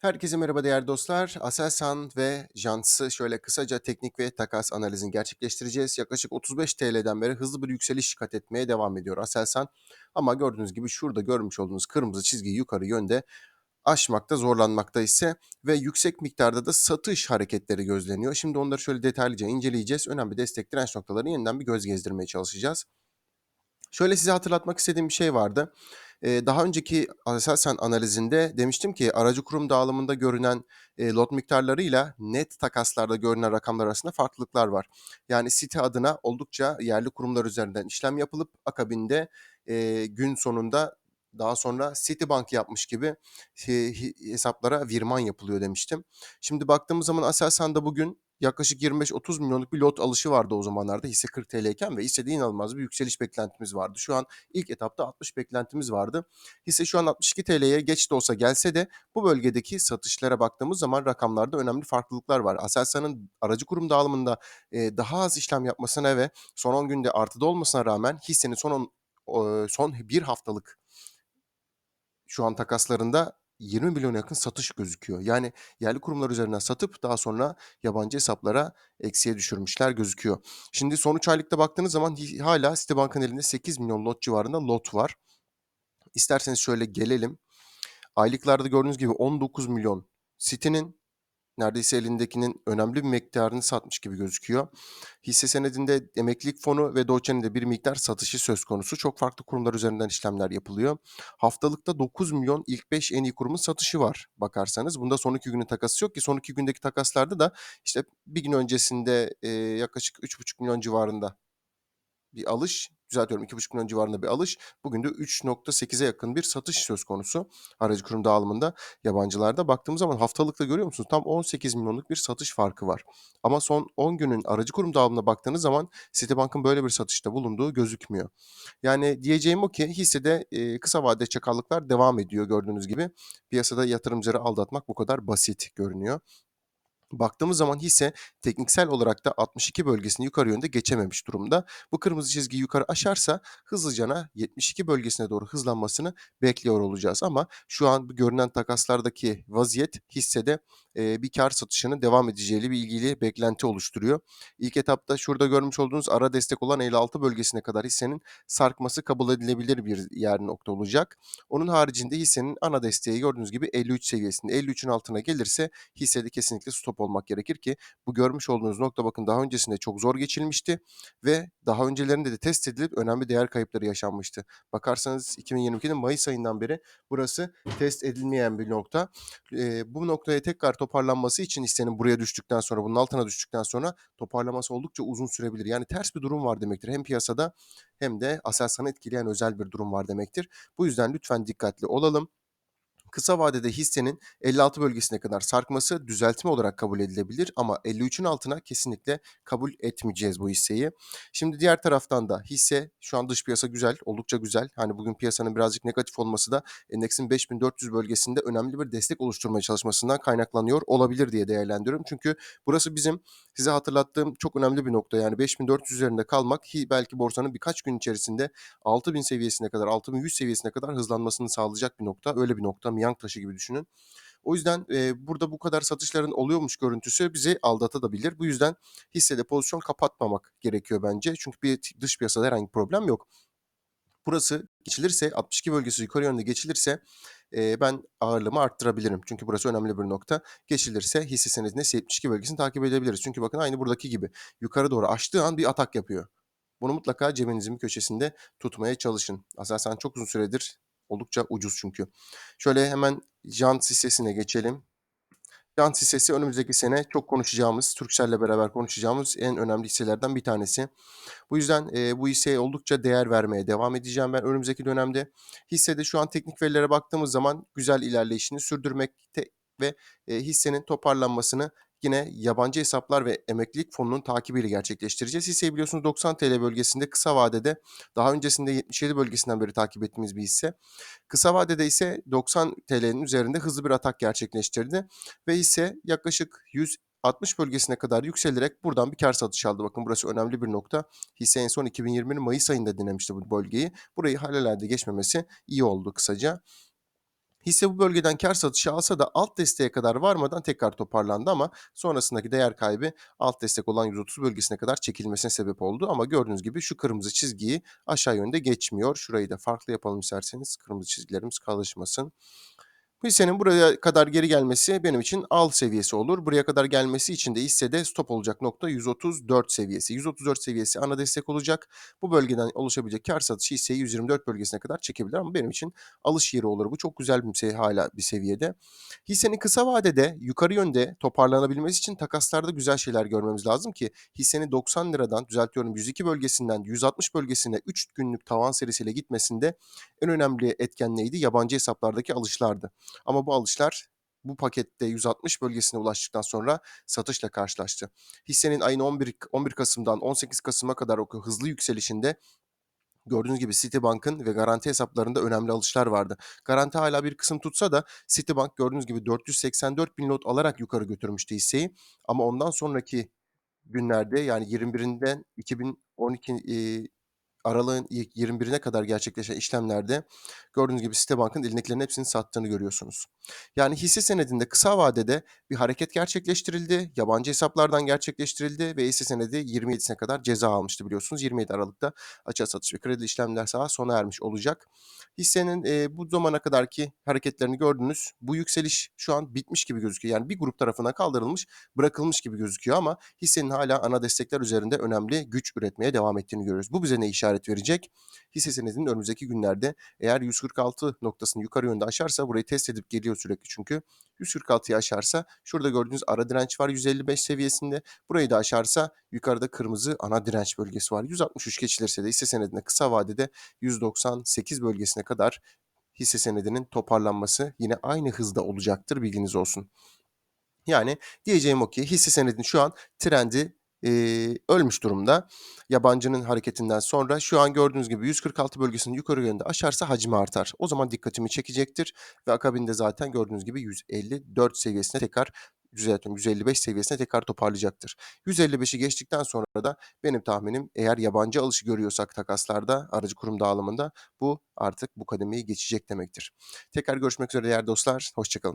Herkese merhaba değerli dostlar. Aselsan ve Jants'ı şöyle kısaca teknik ve takas analizini gerçekleştireceğiz. Yaklaşık 35 TL'den beri hızlı bir yükseliş kat etmeye devam ediyor Aselsan. Ama gördüğünüz gibi şurada görmüş olduğunuz kırmızı çizgiyi yukarı yönde aşmakta zorlanmakta ise ve yüksek miktarda da satış hareketleri gözleniyor. Şimdi onları şöyle detaylıca inceleyeceğiz. Önemli destek direnç noktalarını yeniden bir göz gezdirmeye çalışacağız. Şöyle size hatırlatmak istediğim bir şey vardı. Eee, daha önceki Aselsan analizinde demiştim ki aracı kurum dağılımında görünen, eee, lot miktarlarıyla net takaslarda görünen rakamlar arasında farklılıklar var. Yani Citi adına oldukça yerli kurumlar üzerinden işlem yapılıp akabinde, eee, gün sonunda daha sonra Citibank yapmış gibi hesaplara virman yapılıyor demiştim. Şimdi baktığımız zaman Aselsan'da bugün yaklaşık 25-30 milyonluk bir lot alışı vardı o zamanlarda hisse 40 TL'yken ve hissede inanılmaz bir yükseliş beklentimiz vardı. Şu an ilk etapta 60 beklentimiz vardı. Hisse şu an 62 TL'ye geç de olsa gelse de bu bölgedeki satışlara baktığımız zaman rakamlarda önemli farklılıklar var. Aselsan'ın aracı kurum dağılımında eee, daha az işlem yapmasına ve son 10 günde artıda olmasına rağmen hissenin son on, eee, son bir haftalık şu an takaslarında 20 milyona yakın satış gözüküyor. Yani yerli kurumlar üzerinden satıp daha sonra yabancı hesaplara eksiye düşürmüşler gözüküyor. Şimdi son 3 aylıkta baktığınız zaman hala Citibank'ın elinde 8 milyon lot civarında lot var. İsterseniz şöyle gelelim. Aylıklarda gördüğünüz gibi 19 milyon Citi'nin neredeyse elindekinin önemli bir miktarını satmış gibi gözüküyor. Hisse senedinde emeklilik fonu ve Deutsche'nin de bir miktar satışı söz konusu. Çok farklı kurumlar üzerinden işlemler yapılıyor. Haftalıkta 9 milyon ilk 5 en iyi kurumun satışı var bakarsanız. Bunda son iki günün takası yok ki son iki gündeki takaslarda da işte bir gün öncesinde yaklaşık 3,5 milyon civarında bir alış, düzeltiyorum 2,5 milyon civarında bir alış. Bugün de 3.8'e yakın bir satış söz konusu aracı kurum dağılımında yabancılarda. Baktığımız zaman haftalıkta görüyor musunuz? Tam 18 milyonluk bir satış farkı var. Ama son 10 günün aracı kurum dağılımına baktığınız zaman Citibank'ın böyle bir satışta bulunduğu gözükmüyor. Yani diyeceğim o ki hissede e, kısa vadede çakallıklar devam ediyor gördüğünüz gibi. Piyasada yatırımcıları aldatmak bu kadar basit görünüyor. Baktığımız zaman hisse tekniksel olarak da 62 bölgesini yukarı yönde geçememiş durumda. Bu kırmızı çizgiyi yukarı aşarsa hızlıcana 72 bölgesine doğru hızlanmasını bekliyor olacağız. Ama şu an görünen takaslardaki vaziyet hissede e, bir kar satışının devam edeceğiyle bir ilgili beklenti oluşturuyor. İlk etapta şurada görmüş olduğunuz ara destek olan 56 bölgesine kadar hissenin sarkması kabul edilebilir bir yer nokta olacak. Onun haricinde hissenin ana desteği gördüğünüz gibi 53 seviyesinde. 53'ün altına gelirse hissede kesinlikle stop olmak gerekir ki bu görmüş olduğunuz nokta bakın daha öncesinde çok zor geçilmişti ve daha öncelerinde de test edilip önemli değer kayıpları yaşanmıştı. Bakarsanız 2022'nin Mayıs ayından beri burası test edilmeyen bir nokta. Eee, bu noktaya tekrar toparlanması için hissenin buraya düştükten sonra bunun altına düştükten sonra toparlaması oldukça uzun sürebilir. Yani ters bir durum var demektir. Hem piyasada hem de Aselsan'ı etkileyen özel bir durum var demektir. Bu yüzden lütfen dikkatli olalım. Kısa vadede hissenin 56 bölgesine kadar sarkması düzeltme olarak kabul edilebilir ama 53'ün altına kesinlikle kabul etmeyeceğiz bu hisseyi. Şimdi diğer taraftan da hisse şu an dış piyasa güzel, oldukça güzel. Hani bugün piyasanın birazcık negatif olması da endeksin 5400 bölgesinde önemli bir destek oluşturmaya çalışmasından kaynaklanıyor olabilir diye değerlendiriyorum. Çünkü burası bizim size hatırlattığım çok önemli bir nokta. Yani 5400 üzerinde kalmak belki borsanın birkaç gün içerisinde 6000 seviyesine kadar, 6100 seviyesine kadar hızlanmasını sağlayacak bir nokta. Öyle bir nokta. Miyank taşı gibi düşünün. O yüzden e, burada bu kadar satışların oluyormuş görüntüsü bizi aldatabilir. Bu yüzden hissede pozisyon kapatmamak gerekiyor bence. Çünkü bir dış piyasada herhangi bir problem yok. Burası geçilirse 62 bölgesi yukarı yönde geçilirse e, ben ağırlığımı arttırabilirim. Çünkü burası önemli bir nokta. Geçilirse hisse senedinde 72 bölgesini takip edebiliriz. Çünkü bakın aynı buradaki gibi yukarı doğru açtığı an bir atak yapıyor. Bunu mutlaka cebinizin bir köşesinde tutmaya çalışın. Aselsan çok uzun süredir oldukça ucuz çünkü. Şöyle hemen Jant hissesine geçelim. Jant hissesi önümüzdeki sene çok konuşacağımız, Turkcell'le beraber konuşacağımız en önemli hisselerden bir tanesi. Bu yüzden e, bu hisseye oldukça değer vermeye devam edeceğim ben önümüzdeki dönemde. Hissede şu an teknik verilere baktığımız zaman güzel ilerleyişini sürdürmekte ve e, hissenin toparlanmasını yine yabancı hesaplar ve emeklilik fonunun takibiyle gerçekleştireceğiz. Hisseyi biliyorsunuz 90 TL bölgesinde kısa vadede daha öncesinde 77 bölgesinden beri takip ettiğimiz bir hisse. Kısa vadede ise 90 TL'nin üzerinde hızlı bir atak gerçekleştirdi ve hisse yaklaşık 160 bölgesine kadar yükselerek buradan bir kar satışı aldı. Bakın burası önemli bir nokta. Hisse en son 2020'nin Mayıs ayında dinlemişti bu bölgeyi. Burayı halelerde geçmemesi iyi oldu kısaca. Hisse bu bölgeden kar satışı alsa da alt desteğe kadar varmadan tekrar toparlandı ama sonrasındaki değer kaybı alt destek olan 130 bölgesine kadar çekilmesine sebep oldu. Ama gördüğünüz gibi şu kırmızı çizgiyi aşağı yönde geçmiyor. Şurayı da farklı yapalım isterseniz kırmızı çizgilerimiz karışmasın. Bu hissenin buraya kadar geri gelmesi benim için al seviyesi olur. Buraya kadar gelmesi için de hissede stop olacak nokta 134 seviyesi. 134 seviyesi ana destek olacak. Bu bölgeden oluşabilecek kar satışı hisseyi 124 bölgesine kadar çekebilir ama benim için alış yeri olur. Bu çok güzel bir seviye, hala bir seviyede. Hissenin kısa vadede yukarı yönde toparlanabilmesi için takaslarda güzel şeyler görmemiz lazım ki hissenin 90 liradan düzeltiyorum 102 bölgesinden 160 bölgesine 3 günlük tavan serisiyle gitmesinde en önemli etken neydi? Yabancı hesaplardaki alışlardı. Ama bu alışlar bu pakette 160 bölgesine ulaştıktan sonra satışla karşılaştı. Hissenin ayın 11, 11 Kasım'dan 18 Kasım'a kadar o hızlı yükselişinde gördüğünüz gibi Citibank'ın ve garanti hesaplarında önemli alışlar vardı. Garanti hala bir kısım tutsa da Citibank gördüğünüz gibi 484 bin lot alarak yukarı götürmüştü hisseyi. Ama ondan sonraki günlerde yani 21'inden 2012 e, aralığın ilk 21'ine kadar gerçekleşen işlemlerde gördüğünüz gibi Citibank'ın elindekilerin hepsini sattığını görüyorsunuz. Yani hisse senedinde kısa vadede bir hareket gerçekleştirildi, yabancı hesaplardan gerçekleştirildi ve hisse senedi 27'sine kadar ceza almıştı biliyorsunuz. 27 Aralık'ta açığa satış ve kredi işlemler saha sona ermiş olacak. Hissenin e, bu zamana kadarki hareketlerini gördünüz. Bu yükseliş şu an bitmiş gibi gözüküyor. Yani bir grup tarafından kaldırılmış, bırakılmış gibi gözüküyor ama hissenin hala ana destekler üzerinde önemli güç üretmeye devam ettiğini görüyoruz. Bu bize ne işaret verecek? Hisse senedinin önümüzdeki günlerde eğer 146 noktasını yukarı yönde aşarsa burayı test edip geliyor sürekli çünkü. 146'yı aşarsa şurada gördüğünüz ara direnç var 155 seviyesinde. Burayı da aşarsa yukarıda kırmızı ana direnç bölgesi var. 163 geçilirse de hisse senedinde kısa vadede 198 bölgesine kadar hisse senedinin toparlanması yine aynı hızda olacaktır bilginiz olsun. Yani diyeceğim o ki hisse senedinin şu an trendi e, ölmüş durumda. Yabancının hareketinden sonra şu an gördüğünüz gibi 146 bölgesinin yukarı yönde aşarsa hacmi artar. O zaman dikkatimi çekecektir ve akabinde zaten gördüğünüz gibi 154 seviyesine tekrar düzeltiyorum 155 seviyesine tekrar toparlayacaktır. 155'i geçtikten sonra da benim tahminim eğer yabancı alışı görüyorsak takaslarda aracı kurum dağılımında bu artık bu kademeyi geçecek demektir. Tekrar görüşmek üzere değerli dostlar. Hoşçakalın.